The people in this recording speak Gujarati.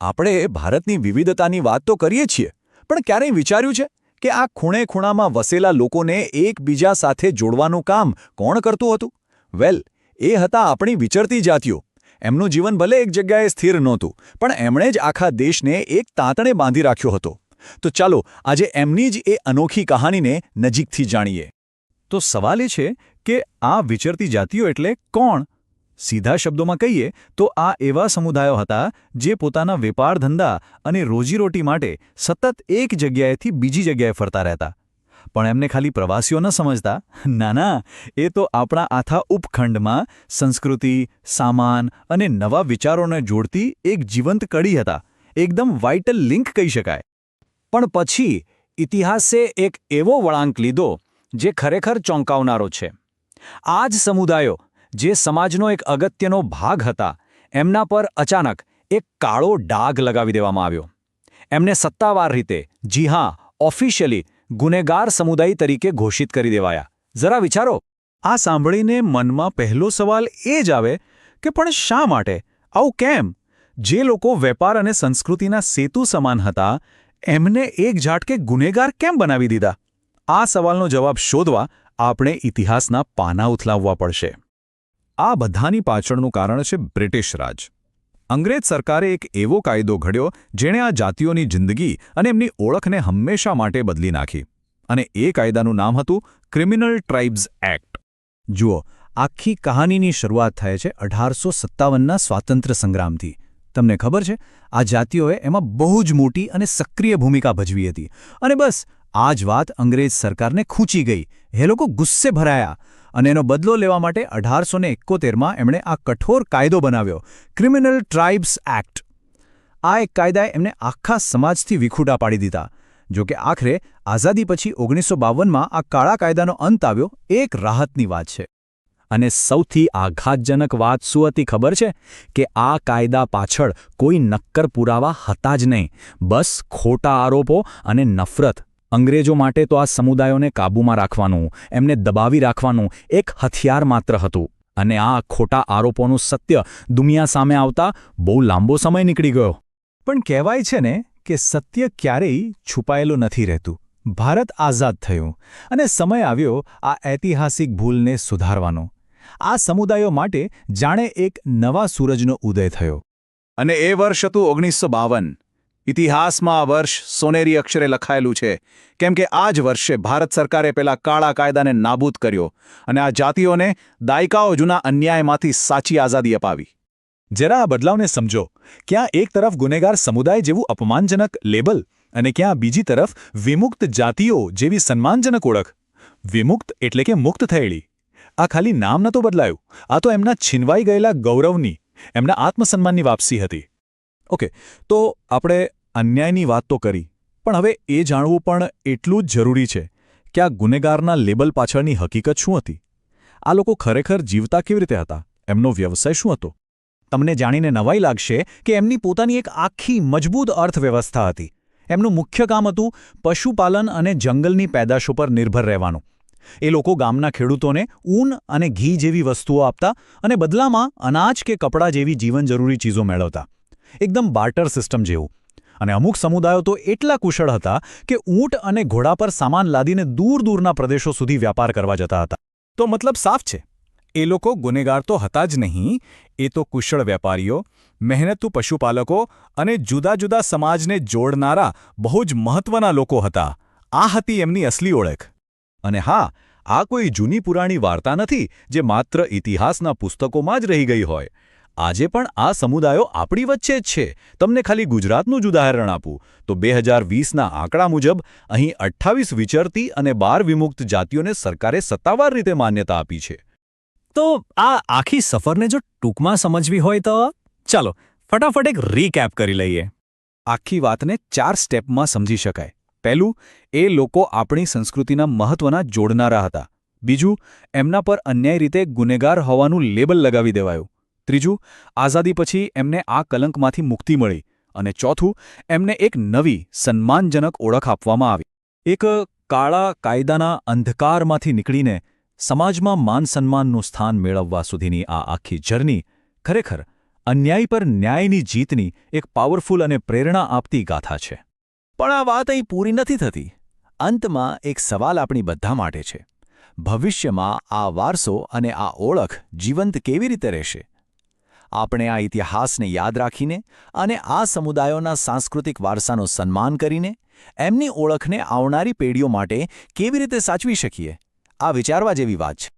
આપણે ભારતની વિવિધતાની વાત તો કરીએ છીએ, પણ ક્યારેય વિચાર્યું છે કે આ ખૂણે ખૂણામાં વસેલા લોકોને એકબીજા સાથે જોડવાનું કામ કોણ કરતું હતું? વેલ, એ હતા આપણી વિચરતી જાતિઓ. એમનું જીવન ભલે એક જગ્યાએ સ્થિર નહોતું, પણ એમણે જ આખા દેશને એક તાંતણે બાંધી રાખ્યો હતો. તો ચાલો, આજે એમની જ એ અનોખી કહાનીને નજીકથી જાણીએ. તો સવાલ એ છે કે આ વિચરતી જાતિઓ એટલે કોણ? સીધા શબ્દોમાં કહીએ તો આ એવા સમુદાયો હતા જે પોતાના વેપાર ધંધા અને રોજીરોટી માટે સતત એક જગ્યાએથી બીજી જગ્યાએ ફરતા રહેતા. પણ એમને ખાલી પ્રવાસીઓ ન સમજતા. ના ના, એ તો આપણા આથા ઉપખંડમાં સંસ્કૃતિ, સામાન અને નવા વિચારોને જોડતી એક જીવંત કડી હતા. એકદમ વાઇટલ લિંક કહી શકાય. પણ પછી ઇતિહાસે એક એવો વળાંક લીધો જે ખરેખર ચોંકાવનારો છે. આ જ સમુદાયો જે સમાજનો એક અગત્યનો ભાગ હતા, એમના પર અચાનક એક કાળો ડાઘ લગાવી દેવામાં આવ્યો. એમને સત્તાવાર રીતે, જી હા, ઓફિશિયલી ગુનેગાર સમુદાય તરીકે ઘોષિત કરી દેવાયા. જરા વિચારો, આ સાંભળીને મનમાં પહેલો સવાલ એ જ આવે કે પણ શા માટે? આવું કેમ? જે લોકો વેપાર અને સંસ્કૃતિના સેતુ સમાન હતા, એમને એક ઝાટકે ગુનેગાર કેમ બનાવી દીધા? આ સવાલનો જવાબ શોધવા આપણે ઇતિહાસના પાના ઉથલાવવા પડશે. આ બધાની પાછળનું કારણ છે બ્રિટિશ રાજ. અંગ્રેજ સરકારે એક એવો કાયદો ઘડ્યો, જેણે આ જાતિઓની જિંદગી અને એમની ઓળખને હંમેશા માટે બદલી નાખી. અને એ કાયદાનું નામ હતું ક્રિમિનલ ટ્રાઇબ્સ એક્ટ જુઓ, આખી કહાનીની શરૂઆત થાય છે અઢારસો સત્તાવનના સ્વાતંત્ર્ય સંગ્રામથી. તમને ખબર છે, આ જાતિઓએ એમાં બહુ જ મોટી અને સક્રિય ભૂમિકા ભજવી હતી. અને બસ, આ જ વાત અંગ્રેજ સરકારને ખૂંચી ગઈ. એ લોકો ગુસ્સે ભરાયા. અને એનો બદલો લેવા માટે અઢારસો ને એકોતેરમાં એમણે આ કઠોર કાયદો બનાવ્યો ક્રિમિનલ ટ્રાઇબ્સ એક્ટ આ એક કાયદાએ એમને આખા સમાજથી વિખૂટા પાડી દીધા. જો કે આખરે આઝાદી પછી ઓગણીસો બાવનમાં આ કાળા કાયદાનો અંત આવ્યો, એક રાહતની વાત છે. અને સૌથી આઘાતજનક વાત શું હતી ખબર છે? કે આ કાયદા પાછળ કોઈ નક્કર પુરાવા હતા જ નહીં. બસ ખોટા આરોપો અને નફરત. અંગ્રેજો માટે તો આ સમુદાયોને કાબૂમાં રાખવાનું, એમને દબાવી રાખવાનું એક હથિયાર માત્ર હતું. અને આ ખોટા આરોપોનું સત્ય દુનિયા સામે આવતા બહુ લાંબો સમય નીકળી ગયો. પણ કહેવાય છે ને કે સત્ય ક્યારેય છુપાયેલું નથી રહેતું. ભારત આઝાદ થયું અને સમય આવ્યો આ ઐતિહાસિક ભૂલને સુધારવાનો. આ સમુદાયો માટે જાણે એક નવા સૂરજનો ઉદય થયો. અને એ વર્ષ હતું ઓગણીસો બાવન. ઇતિહાસમાં આ વર્ષ સોનેરી અક્ષરે લખાયેલું છે, કેમ કે આ જ વર્ષે ભારત સરકારે પેલા કાળા કાયદાને નાબૂદ કર્યો અને આ જાતિઓને દાયકાઓ જૂના અન્યાયમાંથી સાચી આઝાદી અપાવી. જરા આ બદલાવને સમજો, ક્યાં એક તરફ ગુનેગાર સમુદાય જેવું અપમાનજનક લેબલ અને ક્યાં બીજી તરફ વિમુક્ત જાતિઓ જેવી સન્માનજનક ઓળખ. વિમુક્ત એટલે કે મુક્ત થયેલી. આ ખાલી નામ નહોતું બદલાયું, આ તો એમના છીનવાઈ ગયેલા ગૌરવની, એમના આત્મસન્માનની વાપસી હતી. ઓકે, તો આપણે અન્યાયની વાત તો કરી, પણ હવે એ જાણવું પણ એટલું જ જરૂરી છે કે આ ગુનેગારના લેબલ પાછળની હકીકત શું હતી? આ લોકો ખરેખર જીવતા કેવી રીતે હતા? એમનો વ્યવસાય શું હતો? તમને જાણીને નવાઈ લાગશે કે એમની પોતાની એક આખી મજબૂત અર્થવ્યવસ્થા હતી. એમનું મુખ્ય કામ હતું પશુપાલન અને જંગલની પેદાશો પર નિર્ભર રહેવાનું. એ લોકો ગામના ખેડૂતોને ઊન અને ઘી જેવી વસ્તુઓ આપતા અને બદલામાં અનાજ કે કપડાં જેવી જીવન જરૂરી ચીજો મેળવતા. એકદમ બાર્ટર સિસ્ટમ જેવું. અને અમુક સમુદાયો તો એટલા કુશળ હતા કે ઊંટ અને ઘોડા પર સામાન લાદીને દૂર દૂરના પ્રદેશો સુધી વ્યાપાર કરવા જતા હતા. તો મતલબ સાફ છે. એ લોકો ગુનેગાર તો હતા જ નહીં, એ તો કુશળ વેપારીઓ, મહેનતુ પશુપાલકો અને જુદા જુદા સમાજને જોડનારા બહુ જ મહત્વના લોકો હતા. આ હતી એમની અસલી ઓળખ. અને હા, આ કોઈ જૂની પુરાણી વાર્તા નથી જે માત્ર ઇતિહાસના પુસ્તકોમાં જ રહી ગઈ હોય. આજે પણ આ સમુદાયો આપણી વચ્ચે જ છે. તમને ખાલી ગુજરાતનું જ ઉદાહરણ આપું. તો બે હજાર વીસના આંકડા મુજબ અહીં અઠ્ઠાવીસ વિચરતી અને બાર વિમુક્ત જાતિઓને સરકારે સત્તાવાર રીતે માન્યતા આપી છે. તો આ આખી સફરને જો ટૂંકમાં સમજવી હોય તો ચાલો, ફટાફટ એક રીકેપ કરી લઈએ. આખી વાતને ચાર સ્ટેપમાં સમજી શકાય. પહેલું, એ લોકો આપણી સંસ્કૃતિના મહત્વના જોડનારા હતા. બીજું, એમના પર અન્યાય રીતે ગુનેગાર હોવાનું લેબલ લગાવી દેવાયું. ત્રીજું, આઝાદી પછી એમને આ કલંકમાંથી મુક્તિ મળી અને ચોથું, એમને એક નવી, સન્માનજનક ઓળખ આપવામાં આવી. એક કાળા કાયદાના અંધકારમાંથી નીકળીને સમાજમાં માન સન્માનનું સ્થાન મેળવવા સુધીની આ આખી જર્ની ખરેખર અન્યાય પર ન્યાયની જીતની એક પાવરફુલ અને પ્રેરણા આપતી ગાથા છે. પણ આ વાત અહીં પૂરી નથી થતી. અંતમાં એક સવાલ આપણી બધા માટે છે. ભવિષ્યમાં આ વારસો અને આ ઓળખ જીવંત કેવી રીતે રહેશે? આપણે આ ઇતિહાસને યાદ રાખીને અને આ સમુદાયોના સાંસ્કૃતિક વારસાનું સન્માન કરીને એમની ઓળખને આવનારી પેઢીઓ માટે કેવી રીતે સાચવી શકીએ? આ વિચારવા જેવી વાત છે.